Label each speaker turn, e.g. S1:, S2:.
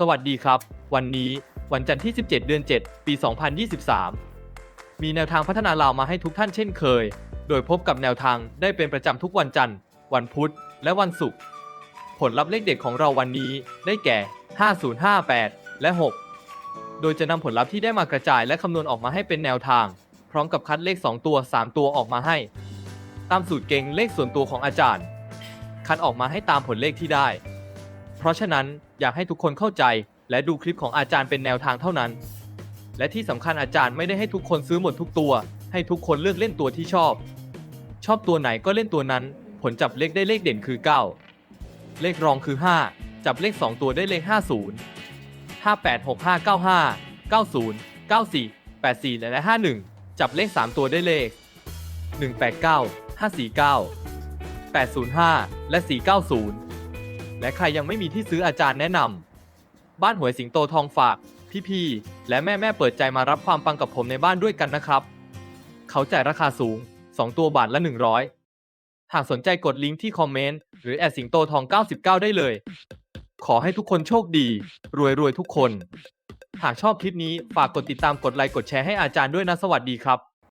S1: สวัสดีครับ วันนี้วันจันทร์ที่ 17 เดือน 7 ปี 2023 มีแนวทางพัฒนาลาวมาให้ทุกท่านเช่นเคย โดยพบกับแนวทางได้เป็นประจำทุกวันจันทร์ วันพุธ และวันศุกร์ ผลลัพธ์เลขเด็ดของเราวันนี้ได้แก่ 5058 และ 6 โดยจะนำผลลัพธ์ที่ได้มากระจายและคำนวณออกมาให้เป็นแนวทาง พร้อมกับคัดเลข 2 ตัว 3 ตัวออกมาให้ ตามสูตรเก่งเลขส่วนตัวของอาจารย์ คัดออกมาให้ตามผลเลขที่ได้ ราะฉะนั้นอยากให้ทุกคนเข้าใจ และดูคลิปของอาจารย์เป็นแนวทางเท่านั้น และที่สำคัญอาจารย์ไม่ได้ให้ทุกคนซื้อหมดทุกตัว ให้ทุกคนเลือกเล่นตัวที่ชอบ ชอบตัวไหนก็เล่นตัวนั้น ผลจับเลขได้เลขเด่นคือ 9 เลขรองคือ 5 จับเลข 2 ตัวได้เลข 50 58 65 95 90 94 84 และ 51 จับเลข 3 ตัวได้เลข 189 549 805 และ 490 และใครยังไม่มีที่ซื้ออาจารย์แนะนำบ้านหวยสิงโตทองฝาก พี่ๆและแม่ๆเปิดใจมารับความปังกับผมในบ้านด้วยกันนะครับ เขาจ่ายราคาสูง 2 ตัวบาทละ 100 หากสนใจกดลิงก์ที่คอมเมนต์หรือแอดสิงโตทอง 99 ได้เลย ขอให้ทุกคนโชคดี รวยๆทุกคน หากชอบคลิปนี้ฝากกดติดตามกดไลค์กดแชร์ให้อาจารย์ด้วยนะสวัสดีครับ